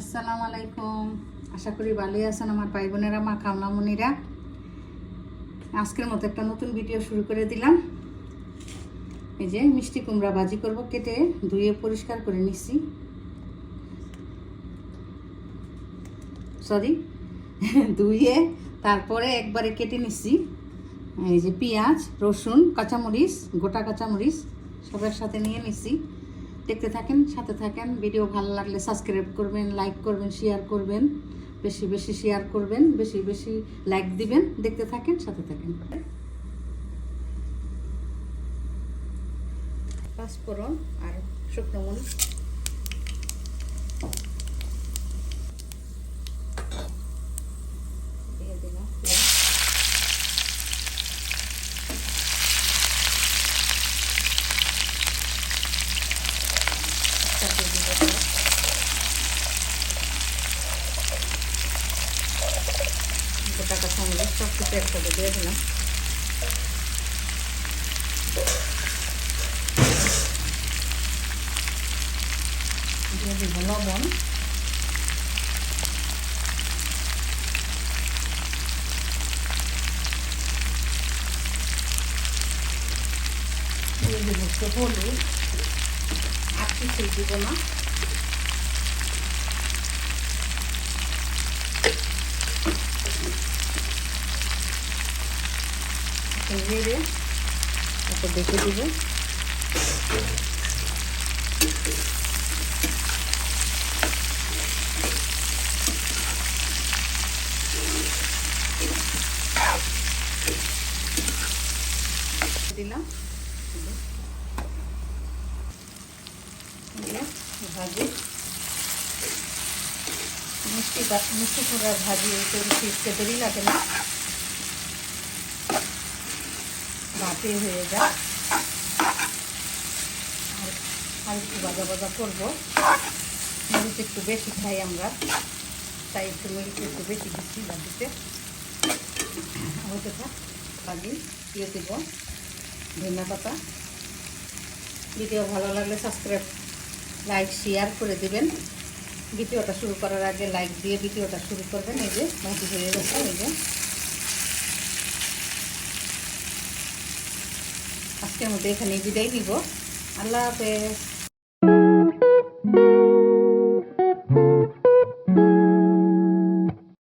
আসসালামু আলাইকুম। আশা করি ভালোই আছেন আমার ভাই বোনেরা, মা কামনামণিরা আজকের মতো একটা নতুন ভিডিও শুরু করে দিলাম। এই যে মিষ্টি কুমড়া ভাজি করব, কেটে ধুয়ে পরিষ্কার করে নিচ্ছি সরি ধুয়ে তারপরে একবারে কেটে নিচ্ছি এই যে পেঁয়াজ, রসুন, কাঁচামরিচ, গোটা কাঁচামরিচ সবার সাথে নিয়ে নিচ্ছি দেখতে থাকেন, সাথে থাকেন। ভিডিও ভালো লাগলে সাবস্ক্রাইব করবেন লাইক করবেন শেয়ার করবেন। বেশি বেশি শেয়ার করবেন, বেশি বেশি লাইক দিবেন, দেখতে থাকেন, সাথে থাকেন। পাঁচফোড়ন আর শুকনো মরিচ দিয়ে দিলাম পেঁয়াজ। একসাথে দিয়ে দেবো। গোটা কাঁচা মরিচ সব কিছু একসাথে দিয়ে দিলাম। দিয়ে দিব লবণ। দিয়ে দিব হলুদ। আর কিছুই দিব না। নেড়ে ওকে দেখে দিব দিলাম দিয়ে ভাজি মিষ্টি বা- মিষ্টি কুমড়ার ভাজি একটু ফিরতে দেরি লাগে না ভাতে হয়ে যায় আর একটু ভাজা ভাজা করব। মরিচ একটু বেশি খাই আমরা। তাই একটু মরিচ একটু বেশি দিচ্ছি ভাজিতে হতে থাক দিয়ে দেবো ধনিয়া পাতা। ভিডিও ভালো লাগলে সাবস্ক্রাইব লাইক শেয়ার করে দিবেন। ভিডিওটা শুরু করার আগে লাইক দিয়ে ভিডিওটা শুরু করবেন। এই যে ভাজি হয়ে গেছে, এই যে। আজকের মধ্যে এখানে বিদায় নিব। আল্লাহ হাফেজ।